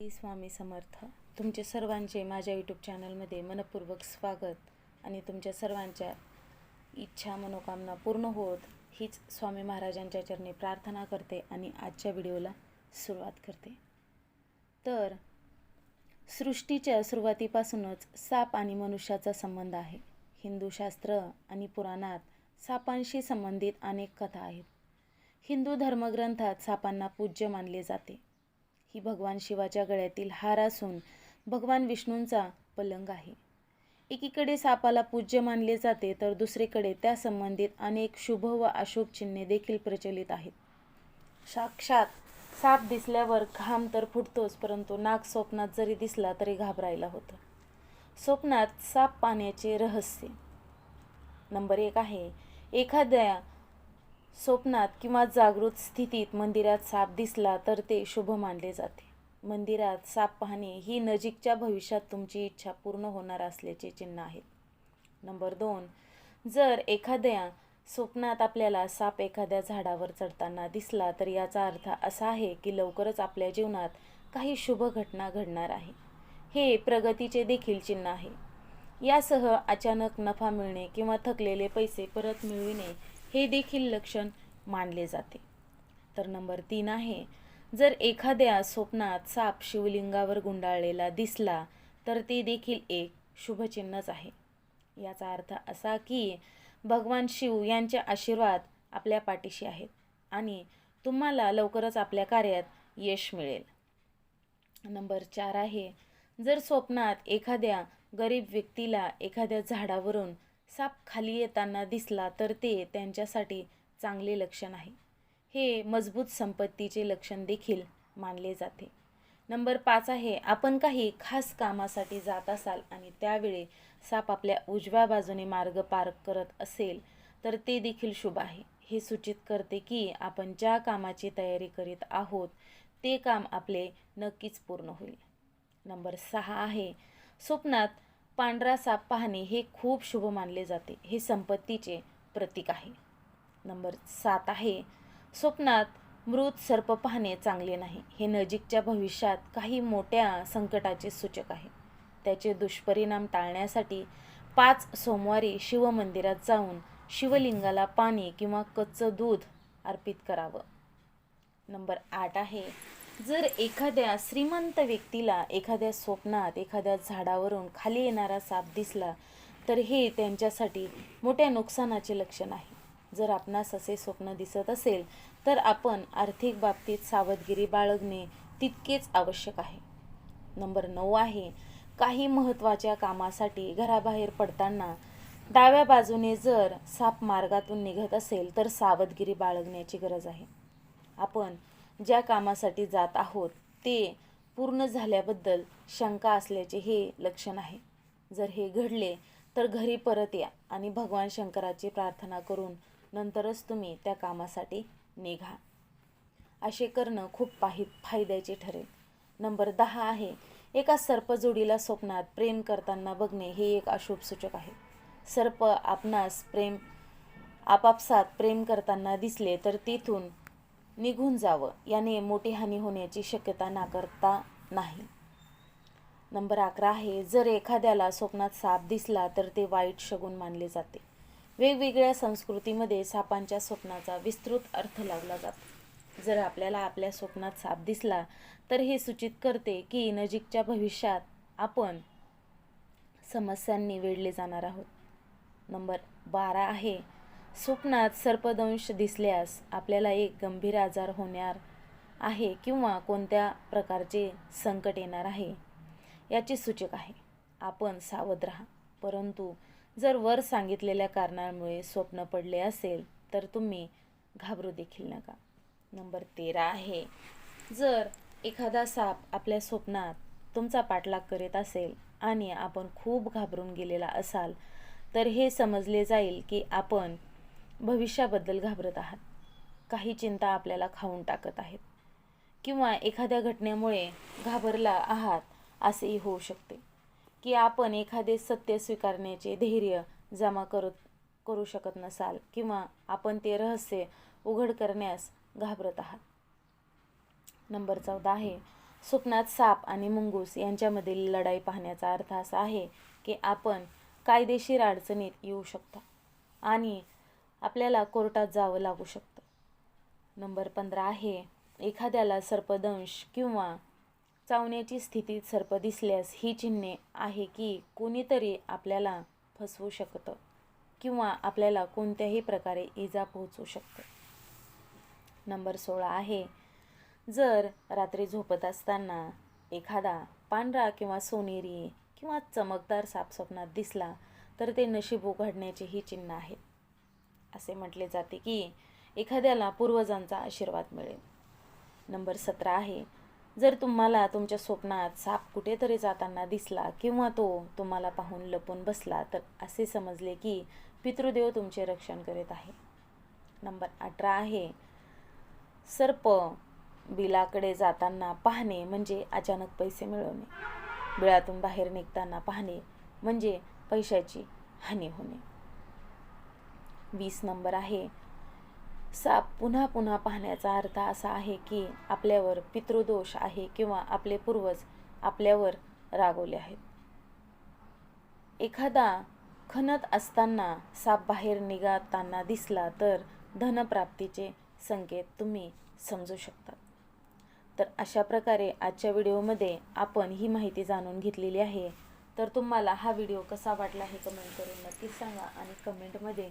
श्री स्वामी समर्थ तुमचे सर्वांचे माझ्या यूट्यूब चॅनलमध्ये मनपूर्वक स्वागत आणि तुमच्या सर्वांच्या इच्छा मनोकामना पूर्ण होत हीच स्वामी महाराजांच्या चरणी प्रार्थना करते आणि आजच्या व्हिडिओला सुरुवात करते. तर सृष्टीच्या सुरुवातीपासूनच साप आणि मनुष्याचा संबंध आहे. हिंदू शास्त्र आणि पुराणात सापांशी संबंधित अनेक कथा आहेत. हिंदू धर्मग्रंथात सापांना पूज्य मानले जाते. ही भगवान शिवाच्या गळ्यातील हार असून भगवान विष्णूंचा पलंग आहे. एकीकडे सापाला पूज्य मानले जाते तर दुसरीकडे त्या संबंधित अनेक शुभ व अशुभ चिन्हे देखील प्रचलित आहेत. साक्षात साप दिसल्यावर घाम तर फुटतोच परंतु नाग स्वप्नात जरी दिसला तरी घाबरायला होतं. स्वप्नात साप पाण्याचे रहस्य. नंबर एक आहे एखाद्या स्वप्नात किंवा जागृत स्थितीत मंदिरात साप दिसला तर ते शुभ मानले जाते. मंदिरात साप पाहणे ही नजीकच्या भविष्यात तुमची इच्छा पूर्ण होणार असल्याचे चिन्ह आहेत नंबर दोन जर एखाद्या स्वप्नात आपल्याला साप एखाद्या झाडावर चढताना दिसला तर याचा अर्थ असा आहे की लवकरच आपल्या जीवनात काही शुभ घटना घडणार आहे. हे प्रगतीचे देखील चिन्ह आहे. यासह अचानक नफा मिळणे किंवा थकलेले पैसे परत मिळविणे हे देखील लक्षण मानले जाते. तर नंबर तीन आहे जर एखाद्या स्वप्नात साप शिवलिंगावर गुंडाळलेला दिसला तर ते देखील एक शुभचिन्हच आहे. याचा अर्थ असा की भगवान शिव यांचे आशीर्वाद आपल्या पाठीशी आहेत आणि तुम्हाला लवकरच आपल्या कार्यात यश मिळेल. नंबर चार आहे जर स्वप्नात एखाद्या गरीब व्यक्तीला एखाद्या झाडावरून साप खाली येताना दिसला तर ते त्यांच्यासाठी चांगले लक्षण आहे. हे मजबूत संपत्तीचे लक्षण देखील मानले जाते. नंबर पाच आहे आपण काही खास कामासाठी जात असाल आणि त्यावेळी साप आपल्या उजव्या बाजूने मार्ग पार करत असेल तर ते देखील शुभ आहे. हे सूचित करते की आपण ज्या कामाची तयारी करीत आहोत ते काम आपले नक्कीच पूर्ण होईल. नंबर सहा आहे स्वप्नात पांढरा साप पाहणे हे खूप शुभ मानले जाते. हे संपत्तीचे प्रतीक आहे. नंबर सात आहे स्वप्नात मृत सर्प पाहणे चांगले नाही. हे नजीकच्या भविष्यात काही मोठ्या संकटाचे सूचक आहे. त्याचे दुष्परिणाम टाळण्यासाठी पाच सोमवारी शिवमंदिरात जाऊन शिवलिंगाला पाणी किंवा कच्चं दूध अर्पित करावं. नंबर आठ आहे जर एखाद्या श्रीमंत व्यक्तीला एखाद्या स्वप्नात एखाद्या झाडावरून खाली येणारा साप दिसला तर हे त्यांच्यासाठी मोठ्या नुकसानाचे लक्षण आहे. जर आपणास असे स्वप्न दिसत असेल तर आपण आर्थिक बाबतीत सावधगिरी बाळगणे तितकेच आवश्यक आहे. नंबर नऊ आहे काही महत्त्वाच्या कामासाठी घराबाहेर पडताना डाव्या बाजूने जर साप मार्गातून निघत असेल तर सावधगिरी बाळगण्याची गरज आहे. आपण ज्या कामासाठी जात आहोत ते पूर्ण झाल्याबद्दल शंका असल्याचे हे लक्षण आहे. जर हे घडले तर घरी परत या आणि भगवान शंकराची प्रार्थना करून नंतरच तुम्ही त्या कामासाठी निघा. असे करणं खूप पाहि फायद्याचे ठरेल. नंबर दहा आहे एका सर्पजोडीला स्वप्नात प्रेम करताना बघणे हे एक अशुभ सूचक आहे. सर्प आपणास प्रेम आपापसात प्रेम करताना दिसले तर तिथून निघून जावं. याने मोठी हानी होण्याची शक्यता नाकारता नाही. नंबर अकरा आहे जर एखाद्याला स्वप्नात साप दिसला तर ते वाईट शगुन मानले जाते. वेगवेगळ्या संस्कृतीमध्ये सापांच्या स्वप्नाचा विस्तृत अर्थ लावला जातो. जर आपल्याला आपल्या स्वप्नात साप दिसला तर हे सूचित करते की नजीकच्या भविष्यात आपण समस्यांनी वेढले जाणार आहोत. नंबर बारा आहे स्वप्नात सर्पदंश दिसल्यास आपल्याला एक गंभीर आजार होणार आहे किंवा कोणत्या प्रकारचे संकट येणार आहे याचे सूचक आहे. आपण सावध राहा. परंतु जर वर सांगितलेल्या कारणामुळे स्वप्न पडले असेल तर तुम्ही घाबरू देखील नका. नंबर तेरा आहे जर एखादा साप आपल्या स्वप्नात तुमचा पाठलाग करीत असेल आणि आपण खूप घाबरून गेलेला असाल तर हे समजले जाईल की आपण भविष्याबद्दल घाबरत आहात. काही चिंता आपल्याला खाऊन टाकत आहेत. किंवा एखाद्या घटनेमुळे घाबरला आहात असेही होऊ शकते. की आपण एखादे सत्य स्वीकारण्याचे धैर्य जमा करत करू शकत नसाल किंवा आपण ते रहस्य उघड करण्यास घाबरत आहात. नंबर चौदा आहे स्वप्नात साप आणि मुंगूस यांच्यामधील लढाई पाहण्याचा अर्थ असा आहे की आपण कायदेशीर अडचणीत येऊ शकता. आणि आपल्याला कोर्टात जावं लागू शकतं. नंबर पंधरा आहे एखाद्याला सर्पदंश किंवा चावण्याची स्थितीत सर्प दिसल्यास ही चिन्हे आहे की कोणीतरी आपल्याला फसवू शकतं किंवा आपल्याला कोणत्याही प्रकारे इजा पोहोचू शकते. नंबर सोळा आहे जर रात्री झोपत असताना एखादा पांढरा किंवा सोनेरी किंवा चमकदार साप स्वप्नात दिसला तर ते नशीब उघडण्याची ही चिन्ह आहेत. असे म्हटले जाते की एखाद्याला पूर्वजांचा आशीर्वाद मिळेल. नंबर सतरा आहे जर तुम्हाला तुमच्या स्वप्नात साप कुठेतरी जाताना दिसला किंवा तो तुम्हाला पाहून लपून बसला तर असे समजले की पितृदेव तुमचे रक्षण करीत आहे. नंबर अठरा आहे सर्प बिलाकडे जाताना पाहणे म्हणजे अचानक पैसे मिळवणे. बिळातून बाहेर निघताना पाहणे म्हणजे पैशाची हानी होणे. वीस नंबर आहे. साप पुन्हा पुन्हा पाहण्याचा अर्थ असा आहे की आपल्यावर पितृदोष आहे किंवा आपले पूर्वज आपल्यावर रागवले आहेत. एखादा खणत असताना साप बाहेर निघताना दिसला तर धनप्राप्तीचे संकेत तुम्ही समजू शकता. तर अशा प्रकारे आजच्या व्हिडिओमध्ये आपण ही माहिती जाणून घेतलेली आहे. तर तुम्हाला हा व्हिडिओ कसा वाटला हे कमेंट करून नक्कीच सांगा आणि कमेंटमध्ये